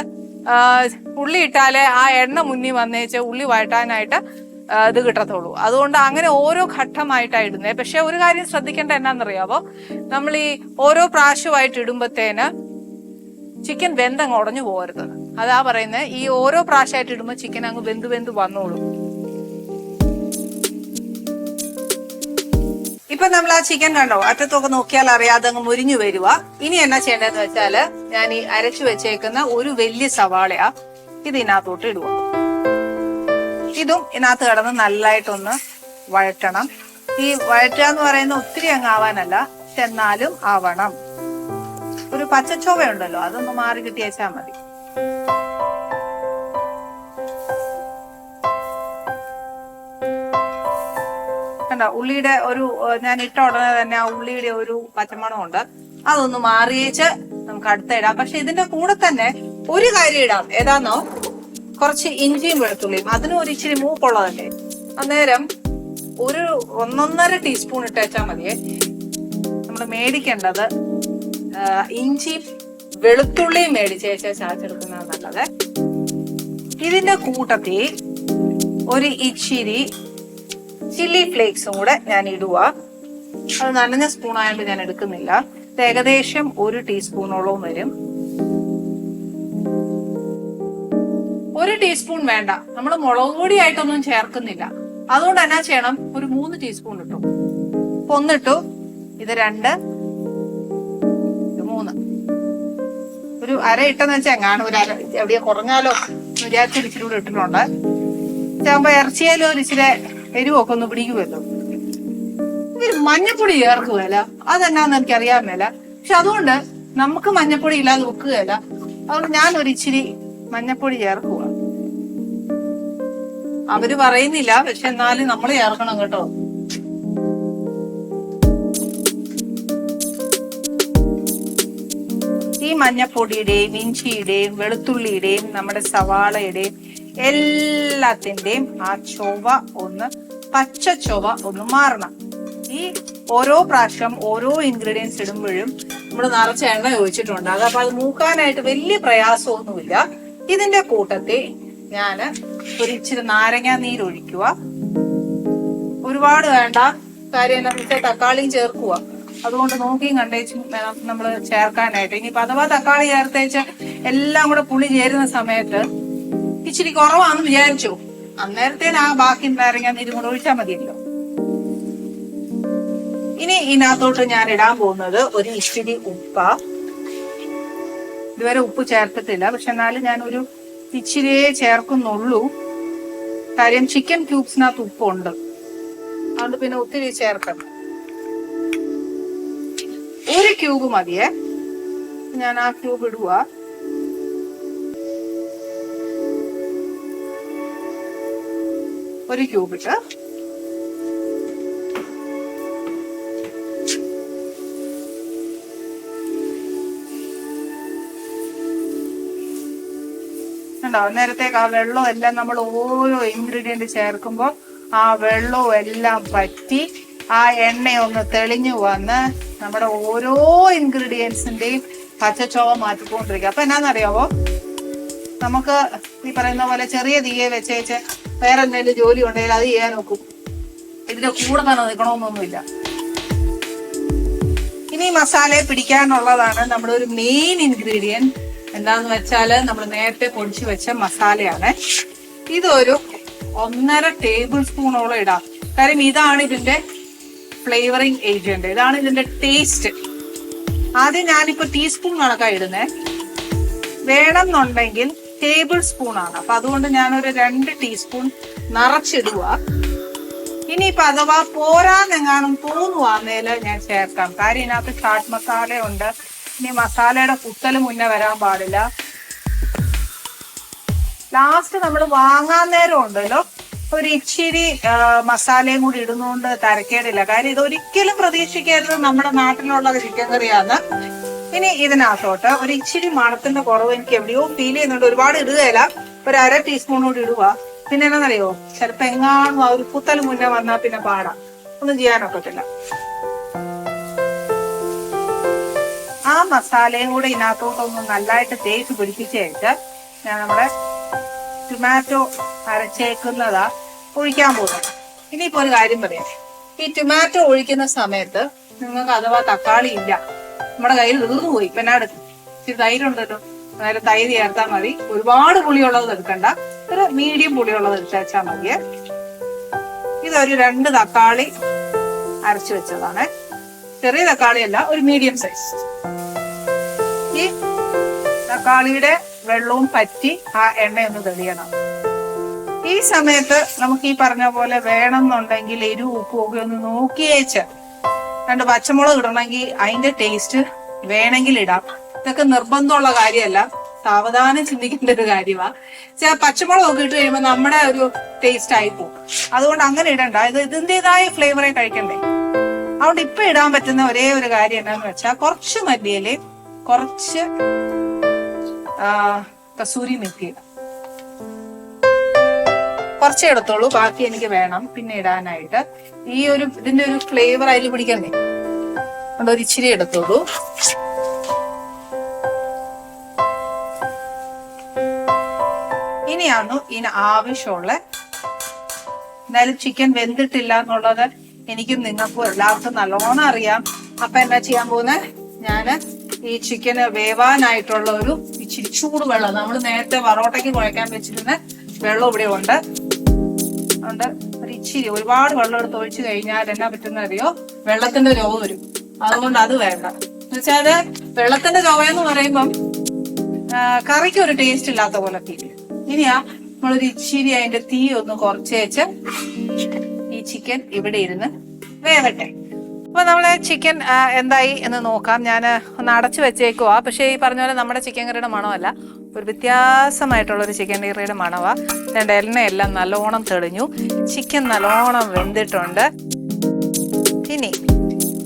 ഉള്ളി ഇട്ടാലേ ആ എണ്ണ മുന്നി വന്നേച്ച് ഉള്ളി വഴട്ടാനായിട്ട് ഇത് കിട്ടത്തുള്ളൂ. അതുകൊണ്ട് അങ്ങനെ ഓരോ ഘട്ടമായിട്ടാണ് ഇടുന്നത് പക്ഷെ ഒരു കാര്യം ശ്രദ്ധിക്കേണ്ട എന്നാന്നറിയാവോ നമ്മൾ ഈ ഓരോ പ്രാവശ്യമായിട്ട് ഇടുമ്പത്തേന് ചിക്കൻ വെന്തങ്ങ് ഉടഞ്ഞു പോകരുത്. അതാ പറയുന്നത് ഈ ഓരോ പ്രാവശ്യമായിട്ട് ഇടുമ്പോൾ ചിക്കൻ അങ്ങ് വെന്ത് വെന്ത് വന്നോളൂ. ഇപ്പൊ നമ്മൾ ആ ചിക്കൻ കണ്ടോ? അറ്റത്തൊക്കെ നോക്കിയാൽ അറിയാതെ അങ്ങ് മുരിഞ്ഞു വരുക ഇനി എന്നാ ചെയ്യേണ്ടതെന്ന് വെച്ചാൽ ഞാൻ ഈ അരച്ചു വെച്ചേക്കുന്ന ഒരു വലിയ സവാളയാ ഇത് ഇതിനകത്തോട്ട് ഇടുക. ഇതും ഇതിനകത്ത് കിടന്ന് നല്ലതായിട്ടൊന്ന് വഴറ്റണം. ഈ വഴറ്റുക എന്ന് പറയുന്ന ഒത്തിരി അങ്ങ് ആവാനല്ല ചെന്നാലും ആവണം. ഒരു പച്ചച്ചോവയുണ്ടല്ലോ അതൊന്ന് മാറി കിട്ടിയേച്ചാ മതി. ഉള്ളിയുടെ ഒരു ഞാൻ ഇട്ട ഉടനെ തന്നെ ആ ഉള്ളിയുടെ ഒരു പച്ചമണം ഉണ്ട് അതൊന്ന് മാറിയേച്ച് നമുക്ക് അടുത്ത ഇടാം. പക്ഷെ ഇതിന്റെ കൂടെ തന്നെ ഒരു കാര്യം ഇടാം. ഏതാന്നോ? കുറച്ച് ഇഞ്ചിയും വെളുത്തുള്ളിയും. അതിനും ഒരു ഇച്ചിരി മൂപ്പുള്ളതല്ലേ അന്നേരം ഒരു ഒന്നൊന്നര ടീസ്പൂൺ ഇട്ടേച്ചാൽ മതിയേ. നമ്മൾ മേടിക്കേണ്ടത് ഇഞ്ചി വെളുത്തുള്ളിയും മേടിച്ചേച്ച ചാച്ചെടുക്കുന്നത് നല്ലത്. ഇതിന്റെ കൂട്ടത്തിൽ ഒരു ഇച്ചിരി ചില്ലി ഫ്ലേക്സും കൂടെ ഞാൻ ഇടുക അത് നനഞ്ഞ സ്പൂൺ ആയതുകൊണ്ട് ഞാൻ എടുക്കുന്നില്ല. ഏകദേശം ഒരു ടീസ്പൂണോളം വരും. ഒരു ടീസ്പൂൺ വേണ്ട. നമ്മൾ മുളക് പൊടിയായിട്ടൊന്നും ചേർക്കുന്നില്ല. അതുകൊണ്ട് എന്നാ ചെയ്യണം? ഒരു മൂന്ന് ടീസ്പൂൺ ഇട്ടു. ഒന്നിട്ടു. ഇത് രണ്ട്. മൂന്ന്. ഒരു അര ഇട്ടെന്ന് വെച്ചാൽ എങ്ങാണ് ഒരു അര. എവിടെയാ കുറഞ്ഞാലോ വിചാരിച്ച ഇച്ചിരി കൂടെ ഇട്ടിട്ടുണ്ട്. ചാകുമ്പോ ഇറച്ചിയാലും ഒരു ഇച്ചിരി എരിവൊക്കെ ഒന്ന് പിടിക്കുമല്ലോ. ഒരു മഞ്ഞപ്പൊടി ചേർക്കുകയല്ല. അതെന്നാന്ന് എനിക്ക് അറിയാൻ മേല. പക്ഷെ അതുകൊണ്ട് നമുക്ക് മഞ്ഞപ്പൊടി ഇല്ലാതെ വെക്കുകയല്ല. അതുകൊണ്ട് ഞാൻ ഒരു ഇച്ചിരി മഞ്ഞപ്പൊടി ചേർക്കുക അവർ പറയുന്നില്ല പക്ഷെ എന്നാലും നമ്മൾ ചേർക്കണം കേട്ടോ. ഈ മഞ്ഞപ്പൊടിയുടെയും ഇഞ്ചിയുടെയും വെളുത്തുള്ളിയുടെയും നമ്മുടെ സവാളയുടെയും എല്ലാത്തിന്റെയും ആ ചൊവ ഒന്ന് പച്ച ചൊവ ഒന്ന് മാറണം. ഈ ഓരോ പ്രാവശ്യം ഓരോ ഇൻഗ്രീഡിയൻസ് ഇടുമ്പോഴും നമ്മൾ നിറച്ച എണ്ണ ഒഴിച്ചിട്ടുണ്ടാകും അപ്പൊ അത് മൂക്കാനായിട്ട് വലിയ പ്രയാസമൊന്നുമില്ല. ഇതിന്റെ കൂട്ടത്തിൽ ഞാൻ ഒരു ഇച്ചിരി നാരങ്ങ നീരൊഴിക്കുക ഒരുപാട് വേണ്ട. കാര്യം തക്കാളിയും ചേർക്കുക. അതുകൊണ്ട് നോക്കിയും കണ്ടേച്ചും നമ്മൾ ചേർക്കാനായിട്ട്. ഇനി അഥവാ തക്കാളി ചേർത്തേച്ച് എല്ലാം കൂടെ പുളി ചേരുന്ന സമയത്ത് ഇച്ചിരി കുറവാണെന്ന് വിചാരിച്ചു. അന്നേരത്തേന് ആ ബാക്കി നാരങ്ങ നീരും കൂടെ ഒഴിച്ചാൽ മതിയല്ലോ. ഇനി ഇതിനകത്തോട്ട് ഞാൻ ഇടാൻ പോകുന്നത് ഒരു ഇച്ചിരി ഉപ്പ. ഇതുവരെ ഉപ്പ് ചേർത്തിട്ടില്ല. പക്ഷെ എന്നാലും ഞാൻ ഒരു ഇച്ചിരിയേ ചേർക്കുന്നുള്ളൂ. കാര്യം ചിക്കൻ ക്യൂബ്സിനകത്ത് ഉപ്പുണ്ട്. അതുകൊണ്ട് പിന്നെ ഒത്തിരി ചേർക്കണം. ഒരു ക്യൂബ് മതിയേ. ഞാൻ ആ ക്യൂബ് ഇടുക ഒരു ക്യൂബ് ഇട്ട് ഉണ്ടോ നേരത്തേക്ക് ആ വെള്ളം എല്ലാം നമ്മൾ ഓരോ ഇൻഗ്രീഡിയന്റ് ചേർക്കുമ്പോൾ ആ വെള്ളവും എല്ലാം പറ്റി ആ എണ്ണയൊന്ന് തെളിഞ്ഞു വന്ന് നമ്മുടെ ഓരോ ഇൻഗ്രീഡിയൻസിന്റെയും പച്ചച്ചോവ മാറ്റിക്കൊണ്ടിരിക്കുക. അപ്പം എന്നാന്നറിയാവോ? നമുക്ക് ഈ പറയുന്ന പോലെ ചെറിയ തീയെ വെച്ചേച്ച് വേറെ എന്തെങ്കിലും ജോലി ഉണ്ടെങ്കിൽ അത് ചെയ്യാൻ നോക്കും. ഇതിന്റെ കൂടെ തന്നെ നിൽക്കണമെന്നൊന്നുമില്ല ഇനി മസാലയെ പിടിക്കാനുള്ളതാണ് നമ്മുടെ ഒരു മെയിൻ ഇൻഗ്രീഡിയന്റ് എന്താന്ന് വെച്ചാൽ നമ്മൾ നേരത്തെ പൊടിച്ചു വെച്ച മസാലയാണ്. ഇതൊരു ഒന്നര ടേബിൾ സ്പൂണോളം ഇടാം. കാര്യം ഇതാണ് ഇതിന്റെ ഫ്ലേവറിങ് ഏജന്റ്. ഇതാണ് ഇതിന്റെ ടേസ്റ്റ്. ആദ്യം ഞാനിപ്പോ ടീസ്പൂൺ കണക്കാ ഇടുന്നേ. വേണമെന്നുണ്ടെങ്കിൽ ടേബിൾ സ്പൂൺ ആണ്. അപ്പൊ അതുകൊണ്ട് ഞാനൊരു രണ്ട് ടീസ്പൂൺ നിറച്ചിടുക ഇനിയിപ്പൊ അഥവാ പോരാന്നെങ്ങാനും തോന്നുവാന്നേൽ ഞാൻ ചേർക്കാം. കാര്യം ഇതിനകത്ത് ചാട്ട് മസാല ഉണ്ട് ഇനി മസാലയുടെ കുത്തൽ മുന്നേ വരാൻ പാടില്ല. ലാസ്റ്റ് നമ്മൾ വാങ്ങാൻ നേരം ഉണ്ടല്ലോ. ഒരു ഇച്ചിരി മസാലയും കൂടി ഇടുന്നുകൊണ്ട് തരക്കേടില്ല. കാര്യം ഇത് ഒരിക്കലും പ്രതീക്ഷിക്കരുത് നമ്മുടെ നാട്ടിലുള്ള ചിക്കൻ കറിയാണ്. ഇനി ഇതിനകത്തോട്ട് ഒരു ഇച്ചിരി മണത്തിന്റെ കുറവ് എനിക്ക് എവിടെയോ ഫീൽ ചെയ്യുന്നുണ്ട്. ഒരുപാട് ഇടുകയില്ല. ഒരു അര ടീസ്പൂൺ കൂടി ഇടുക. പിന്നെ എന്നറിയോ ചിലപ്പോ എങ്ങാനും ആ ഒരു കുത്തൽ മുന്നേ വന്നാൽ പിന്നെ പാടാം. ഒന്നും ചെയ്യാനൊക്കത്തില്ല. ആ മസാലയും കൂടെ ഇതിനകത്തോട്ടൊന്ന് നല്ലതായിട്ട് തേച്ച് പിടിപ്പിച്ച് ഞാൻ നമ്മുടെ ടൊമാറ്റോ അരച്ചേക്കുന്നതാ ഒഴിക്കാൻ പോകുന്നത്. ഇനിയിപ്പോ ഒരു കാര്യം പറയാം. ഈ ടൊമാറ്റോ ഒഴിക്കുന്ന സമയത്ത് നിങ്ങൾക്ക് അഥവാ തക്കാളി ഇല്ല നമ്മുടെ കയ്യിൽ തീർന്നു പോയി. എന്നാ ഇച്ചിരി തൈര് ഉണ്ടല്ലോ. തൈര് ചേർത്താൽ മതി. ഒരുപാട് പുളിയുള്ളത് എടുക്കണ്ട. ഒരു മീഡിയം പുളിയുള്ളത് എടുത്തേച്ചാൽ മതി. ഇതൊരു രണ്ട് തക്കാളി അരച്ചു വെച്ചതാണ്. ചെറിയ തക്കാളിയല്ല ഒരു മീഡിയം സൈസ് ഈ തക്കാളിയുടെ വെള്ളവും പറ്റി ആ എണ്ണയൊന്ന് തെളിയണം. ഈ സമയത്ത് നമുക്ക് ഈ പറഞ്ഞ പോലെ വേണമെന്നുണ്ടെങ്കിൽ എരിവ് ഉപ്പും ഒക്കെ ഒന്ന് നോക്കിയേച്ച് രണ്ട് പച്ചമുളക് ഇടണമെങ്കിൽ അതിന്റെ ടേസ്റ്റ് വേണമെങ്കിൽ ഇടാം. ഇതൊക്കെ നിർബന്ധമുള്ള കാര്യമല്ല. സാവധാനം ചിന്തിക്കേണ്ട ഒരു കാര്യമാണ് ചില പച്ചമുളക് ഒക്കെ ഇട്ട് കഴിയുമ്പോൾ നമ്മുടെ ഒരു ടേസ്റ്റ് ആയി പോകും അതുകൊണ്ട് അങ്ങനെ ഇടണ്ട. ഇത് ഇതിന്റെതായ ഫ്ലേവറെ കഴിക്കണ്ടേ. അതുകൊണ്ട് ഇപ്പൊ ഇടാൻ പറ്റുന്ന ഒരേ ഒരു കാര്യം എന്താന്ന് വെച്ചാൽ കുറച്ച് മല്ലിയിൽ കുറച്ച് കസൂരി മെത്തി ഇടാം. കുറച്ചേ എടുത്തോളൂ ബാക്കി എനിക്ക് വേണം പിന്നെ ഇടാനായിട്ട്. ഈ ഒരു ഇതിന്റെ ഒരു ഫ്ലേവർ അതിൽ പിടിക്കണ്ടേ അതുകൊണ്ട് ഒരു ഇച്ചിരി എടുത്തോളൂ ഇനിയാണ് ഇതിന് ആവശ്യമുള്ള എന്തായാലും ചിക്കൻ വെന്തിട്ടില്ല എന്നുള്ളത് എനിക്കും നിങ്ങൾക്കും എല്ലാവർക്കും നല്ലോണം അറിയാം. അപ്പൊ എന്നാ ചെയ്യാൻ പോകുന്നത് ഞാൻ ഈ ചിക്കന് വേവാനായിട്ടുള്ള ഒരു ഇച്ചിരി ചൂടുവെള്ളം. നമ്മൾ നേരത്തെ വറോട്ടയ്ക്ക് കുഴക്കാൻ വെച്ചിരുന്ന വെള്ളം ഇവിടെ ഉണ്ട്. അതുകൊണ്ട് ഒരു ഇച്ചിരി ഒരുപാട് വെള്ളം എടുത്ത് ഒഴിച്ചു കഴിഞ്ഞാൽ എന്നാ പറ്റുന്ന അറിയോ? വെള്ളത്തിന്റെ രോഗം വരും. അതുകൊണ്ട് അത് വേണ്ട. എന്നുവെച്ചാൽ വെള്ളത്തിന്റെ രോഗം എന്ന് പറയുമ്പം കറിക്ക് ഒരു ടേസ്റ്റ് ഇല്ലാത്ത പോലെ തീരും ഇനിയാ നമ്മളൊരു ഇച്ചിരി അതിന്റെ തീ ഒന്ന് കുറച്ചേച്ച് ഈ ചിക്കൻ ഇവിടെ ഇരുന്ന് വേവട്ടെ. അപ്പൊ നമ്മളെ ചിക്കൻ എന്തായി എന്ന് നോക്കാം. ഞാൻ ഒന്ന് അടച്ചു വെച്ചേക്കുവാ. പക്ഷേ ഈ പറഞ്ഞ പോലെ നമ്മുടെ ചിക്കൻ കറിയുടെ മണമല്ല. ഒരു വ്യത്യാസമായിട്ടുള്ള ഒരു ചിക്കൻ കറിയുടെ മണവാ. രണ്ട് എണ്ണയെല്ലാം നല്ലോണം തെളിഞ്ഞു. ചിക്കൻ നല്ലോണം വെന്തിട്ടുണ്ട്. ഇനി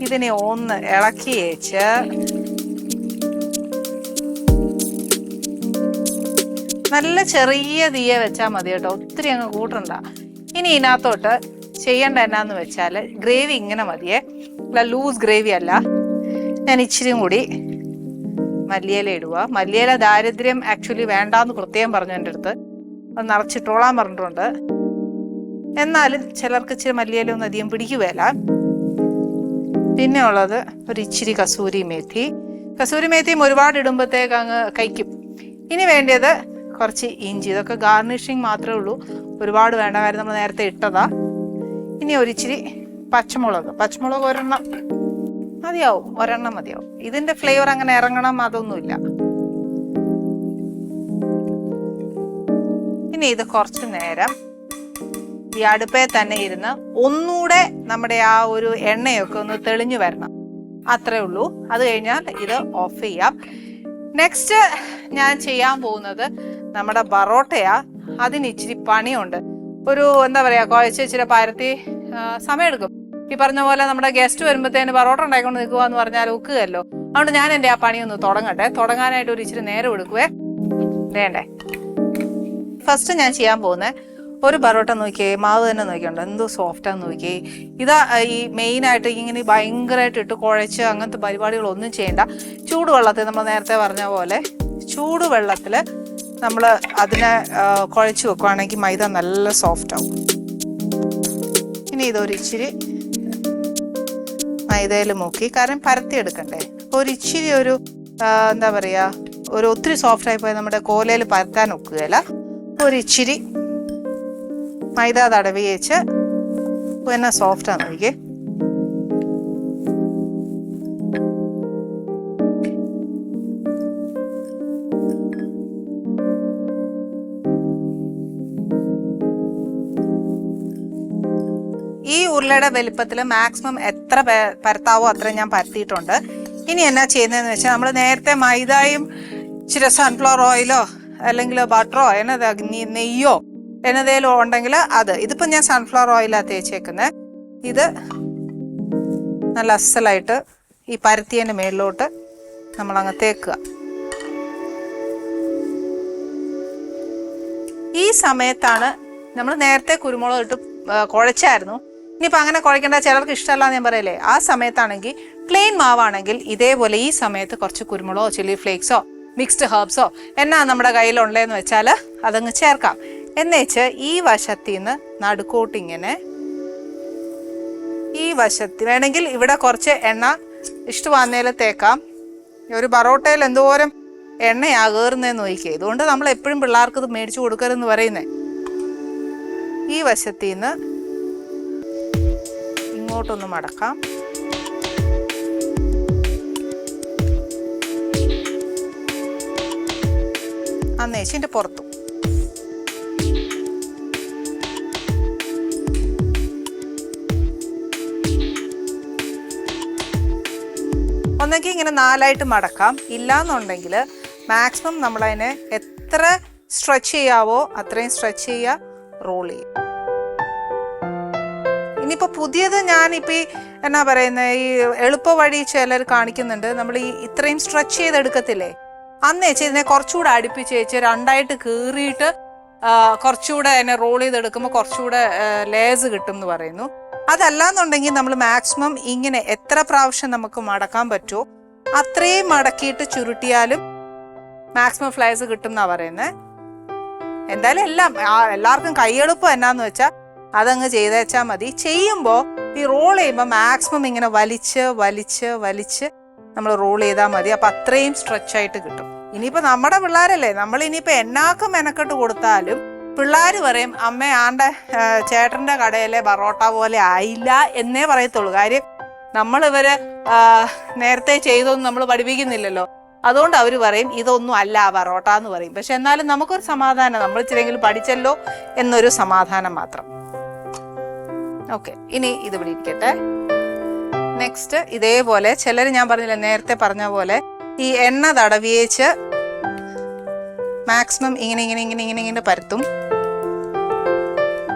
ഇതിനെ ഒന്ന് ഇളക്കി വെച്ച് നല്ല ചെറിയ തീയ വെച്ചാൽ മതി കേട്ടോ. ഒത്തിരി അങ്ങ് കൂട്ടണ്ട. ഇനി ഇതിനകത്തോട്ട് ചെയ്യേണ്ട എന്നാന്ന് വെച്ചാൽ ഗ്രേവി ഇങ്ങനെ മതിയേ. ലൂസ് ഗ്രേവി അല്ല. ഞാൻ ഇച്ചിരിയും കൂടി മല്ലിയില ഇടുക മല്ലിയില ദാരിദ്ര്യം ആക്ച്വലി വേണ്ടാന്ന് പ്രത്യേകം പറഞ്ഞു എന്റെ അടുത്ത്. അത് നിറച്ചിട്ടോളാൻ പറഞ്ഞിട്ടുണ്ട്. എന്നാലും ചിലർക്ക് ഇച്ചിരി മല്ലിയില ഒന്നും അധികം പിടിക്കുകയില്ല. പിന്നെ ഉള്ളത് ഒരു ഇച്ചിരി കസൂരി മേത്തി. കസൂരി മേത്തിയും ഒരുപാട് ഇടുമ്പോഴത്തേക്ക് അങ്ങ് കഴിക്കും. ഇനി വേണ്ടത് കുറച്ച് ഇഞ്ചി. ഇതൊക്കെ ഗാർണിഷിങ് മാത്രമേ ഉള്ളൂ. ഒരുപാട് വേണ്ട കാര്യം നമ്മൾ നേരത്തെ ഇട്ടതാ. ഇനി ഒരിച്ചിരി പച്ചമുളക്. പച്ചമുളക് ഒരെണ്ണം മതിയാവും. ഒരെണ്ണം മതിയാവും. ഇതിന്റെ ഫ്ലേവർ അങ്ങനെ ഇറങ്ങണം അതൊന്നുമില്ല. ഇനി ഇത് കുറച്ച് നേരം ഈ അടുപ്പേ തന്നെ ഇരുന്ന് ഒന്നുകൂടെ നമ്മുടെ ആ ഒരു എണ്ണയൊക്കെ ഒന്ന് തെളിഞ്ഞു വരണം. അത്രേ ഉള്ളൂ. അത് കഴിഞ്ഞാൽ ഇത് ഓഫ് ചെയ്യാം. നെക്സ്റ്റ് ഞാൻ ചെയ്യാൻ പോകുന്നത് നമ്മുടെ ബറോട്ടയാ. അതിന് ഇച്ചിരി പണിയുണ്ട്. ഒരു എന്താ പറയാ കുഴച്ച് ഇച്ചിരി പരത്തി സമയം സമയമെടുക്കും. ഈ പറഞ്ഞ പോലെ നമ്മുടെ ഗസ്റ്റ് വരുമ്പോഴത്തേന് പറോട്ട ഉണ്ടായിക്കൊണ്ട് നിൽക്കുക എന്ന് പറഞ്ഞാൽ ഒക്കുകയല്ലോ അതുകൊണ്ട് ഞാൻ എന്റെ ആ പണി തുടങ്ങട്ടെ. തുടങ്ങാനായിട്ട് ഒരു ഇച്ചിരി നേരം എടുക്കുവേ. വേണ്ടേ? ഫസ്റ്റ് ഞാൻ ചെയ്യാൻ പോകുന്നത് ഒരു പറോട്ട നോക്കിയേ മാവ് തന്നെ നോക്കിയുണ്ട് എന്തോ സോഫ്റ്റാന്ന് നോക്കിയേ. ഇതാ ഈ മെയിനായിട്ട് ഇങ്ങനെ ഭയങ്കരമായിട്ട് ഇട്ട് കുഴച്ച് അങ്ങനത്തെ പരിപാടികളൊന്നും ചെയ്യണ്ട. ചൂടുവെള്ളത്തിൽ നമ്മൾ നേരത്തെ പറഞ്ഞ പോലെ ചൂടുവെള്ളത്തിൽ നമ്മൾ അതിനെ കുഴച്ച് വെക്കുവാണെങ്കിൽ മൈദ നല്ല സോഫ്റ്റ് ആവും. ഇനി ഇതൊരു ഇച്ചിരി മൈദയിൽ മുക്കി കാരണം പരത്തി എടുക്കണ്ടേ. അപ്പോൾ ഒരു ഇച്ചിരി ഒരു എന്താ പറയുക ഒരു ഒത്തിരി സോഫ്റ്റ് ആയി പോയി നമ്മുടെ കോലയിൽ പരത്താൻ ഒക്കുകയില്ല. ഒരു ഇച്ചിരി മൈദ തടവി വെച്ച് എന്നാ സോഫ്റ്റാണ് നോക്കിയേ ഉരുളയുടെ വലിപ്പത്തിൽ മാക്സിമം എത്ര പരത്താവോ അത്ര ഞാൻ പരത്തിയിട്ടുണ്ട്. ഇനി എന്നാ ചെയ്യുന്നതെന്ന് വെച്ചാൽ നമ്മൾ നേരത്തെ മൈദയും ഇച്ചിരി സൺഫ്ലവർ ഓയിലോ അല്ലെങ്കിൽ ബട്ടറോ എന്നതാ നെയ്യോ എന്നതേലും ഉണ്ടെങ്കിൽ അത്. ഇതിപ്പോൾ ഞാൻ സൺഫ്ലവർ ഓയിലാണ് തേച്ചേക്കുന്നത് ഇത് നല്ല അസലായിട്ട് ഈ പരത്തിയതിന്റെ മേളിലോട്ട് നമ്മളങ്ങ് തേക്കുക. ഈ സമയത്താണ് നമ്മൾ നേരത്തെ കുരുമുളക് ഇട്ട് കുഴച്ചായിരുന്നു. ഇനിയിപ്പോൾ അങ്ങനെ കുഴക്കേണ്ട ചിലർക്ക് ഇഷ്ടമല്ല എന്ന് ഞാൻ പറയല്ലേ? ആ സമയത്താണെങ്കിൽ പ്ലെയിൻ മാവാണെങ്കിൽ ഇതേപോലെ ഈ സമയത്ത് കുറച്ച് കുരുമുളകോ ചില്ലി ഫ്ലേക്സോ മിക്സ്ഡ് ഹെർബ്സോ എന്നാ നമ്മുടെ കയ്യിലുള്ളതെന്ന് വെച്ചാൽ അതങ്ങ് ചേർക്കാം. എന്നുവെച്ച് ഈ വശത്തിൽ നിന്ന് നടുക്കോട്ടിങ്ങനെ ഈ വശത്ത് വേണമെങ്കിൽ ഇവിടെ കുറച്ച് എണ്ണ ഇഷ്ടമാകുന്നതിൽ തേക്കാം. ഒരു പറോട്ടയിൽ എന്തോരം എണ്ണയാ കയറുന്നതെന്ന് നോക്കിയേ ഇതുകൊണ്ട് നമ്മൾ എപ്പോഴും പിള്ളേർക്ക് ഇത് മേടിച്ചു കൊടുക്കരുതെന്ന് പറയുന്നേ. ഈ വശത്തിൽ നിന്ന് ഇങ്ങോട്ടൊന്ന് മടക്കാം. നേശിന്റെ പുറത്തും. ഒന്നെങ്കിൽ ഇങ്ങനെ നാലായിട്ട് മടക്കാം. ഇല്ലാന്നുണ്ടെങ്കിൽ മാക്സിമം നമ്മളതിനെ എത്ര സ്ട്രെച്ച് ചെയ്യാവോ അത്രയും സ്ട്രെച്ച് ചെയ്യുക റോൾ ചെയ്യും ഇനിയിപ്പോൾ പുതിയത് ഞാനിപ്പോൾ ഈ എന്നാ പറയുന്നത് ഈ എളുപ്പ വഴി ചിലർ കാണിക്കുന്നുണ്ട്. നമ്മൾ ഈ ഇത്രയും സ്ട്രെച്ച് ചെയ്തെടുക്കത്തില്ലേ? അന്ന് വെച്ച് ഇതിനെ കുറച്ചുകൂടെ അടുപ്പിച്ച് വെച്ച് രണ്ടായിട്ട് കീറിയിട്ട് കുറച്ചുകൂടെ അതിനെ റോൾ ചെയ്തെടുക്കുമ്പോൾ കുറച്ചുകൂടെ ലേസ് കിട്ടും എന്ന് പറയുന്നു. അതല്ല എന്നുണ്ടെങ്കിൽ നമ്മൾ മാക്സിമം ഇങ്ങനെ എത്ര പ്രാവശ്യം നമുക്ക് മടക്കാൻ പറ്റുമോ അത്രയും മടക്കിയിട്ട് ചുരുട്ടിയാലും മാക്സിമം ഫ്ലൈസ് കിട്ടും എന്നാണ് പറയുന്നത് എന്തായാലും എല്ലാം എല്ലാവർക്കും കൈയെളുപ്പം എന്നാന്ന് വെച്ചാൽ അതങ്ങ് ചെയ്തേച്ചാൽ മതി. ചെയ്യുമ്പോൾ ഈ റോൾ ചെയ്യുമ്പോൾ മാക്സിമം ഇങ്ങനെ വലിച്ച് വലിച്ച് വലിച്ച് നമ്മൾ റോൾ ചെയ്താൽ മതി. അപ്പം അത്രയും സ്ട്രെച്ച് ആയിട്ട് കിട്ടും. ഇനിയിപ്പോൾ നമ്മുടെ പിള്ളേരല്ലേ? നമ്മൾ ഇനിയിപ്പോൾ എന്നാക്ക് മെനക്കെട്ട് കൊടുത്താലും പിള്ളേർ പറയും അമ്മ ആണ്ട ചേട്ടന്റെ കടയിലെ ബറോട്ട പോലെ ആയില്ല എന്നേ പറയത്തുള്ളൂ. കാര്യം നമ്മൾ ഇവർ നേരത്തെ ചെയ്തൊന്നും നമ്മൾ പഠിപ്പിക്കുന്നില്ലല്ലോ. അതുകൊണ്ട് അവർ പറയും ഇതൊന്നും അല്ല ആ ബറോട്ട എന്ന് പറയും. പക്ഷെ എന്നാലും നമുക്കൊരു സമാധാനം. നമ്മൾ ഇച്ചിരെങ്കിലും പഠിച്ചല്ലോ എന്നൊരു സമാധാനം മാത്രം. ഓക്കെ ഇനി ഇത് ഇവിടെ ഇരിക്കട്ടെ നെക്സ്റ്റ് ഇതേപോലെ ചിലർ ഞാൻ പറഞ്ഞില്ല നേരത്തെ പറഞ്ഞ പോലെ ഈ എണ്ണ തടവിയേച്ച് മാക്സിമം ഇങ്ങനെ ഇങ്ങനെ ഇങ്ങനെ ഇങ്ങനെ ഇങ്ങനെ പരത്തും.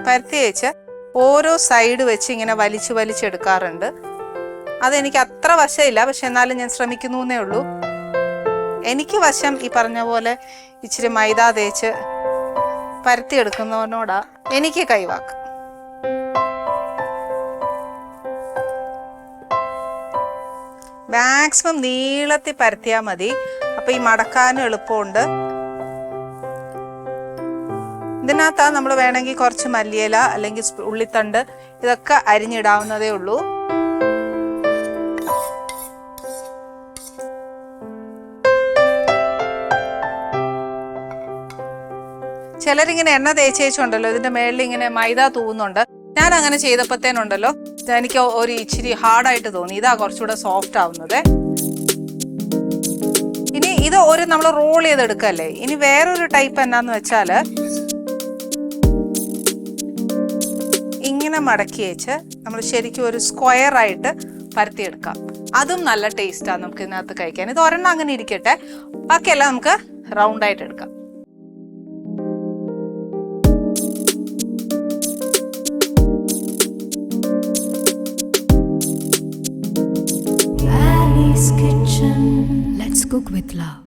പരത്തി വെച്ച് ഓരോ സൈഡ് വെച്ച് ഇങ്ങനെ വലിച്ചു വലിച്ചെടുക്കാറുണ്ട് അതെനിക്ക് അത്ര വശമില്ല. പക്ഷെ എന്നാലും ഞാൻ ശ്രമിക്കുന്നു ഉള്ളൂ. എനിക്ക് വശം ഈ പറഞ്ഞ പോലെ ഇച്ചിരി മൈദ തേച്ച് പരത്തിയെടുക്കുന്നവനോടാ എനിക്ക് കൈവാക്ക്. മാക്സിമം നീളത്തിൽ പരത്തിയാൽ മതി. അപ്പൊ ഈ മടക്കാനും എളുപ്പമുണ്ട്. ഇതിനകത്താ നമ്മൾ വേണമെങ്കിൽ കുറച്ച് മല്ലിയില അല്ലെങ്കിൽ ഉള്ളിത്തണ്ട് ഇതൊക്കെ അരിഞ്ഞിടാവുന്നതേ ഉള്ളൂ. ചിലരിങ്ങനെ എണ്ണ തേച്ചേച്ചുണ്ടല്ലോ ഇതിന്റെ മേളിൽ ഇങ്ങനെ മൈദ തൂവുന്നുണ്ട്. ഞാൻ അങ്ങനെ ചെയ്തപ്പോഴത്തേനുണ്ടല്ലോ എനിക്ക് ഒരു ഇച്ചിരി ഹാർഡായിട്ട് തോന്നി. ഇതാ കുറച്ചുകൂടെ സോഫ്റ്റ് ആവുന്നത്. ഇനി ഇത് ഒരു നമ്മൾ റോൾ ചെയ്തെടുക്കല്ലേ? ഇനി വേറൊരു ടൈപ്പ് എന്നാന്ന് വെച്ചാൽ ഇങ്ങനെ മടക്കി വെച്ച് നമ്മൾ ശരിക്കും ഒരു സ്ക്വയർ ആയിട്ട് പരത്തിയെടുക്കാം. അതും നല്ല ടേസ്റ്റാണ് നമുക്ക് ഇതിനകത്ത് കഴിക്കാൻ. ഇത് ഒരെണ്ണം അങ്ങനെ ഇരിക്കട്ടെ. ബാക്കിയെല്ലാം നമുക്ക് റൗണ്ട് ആയിട്ട് എടുക്കാം. Kitchen. Let's cook with love.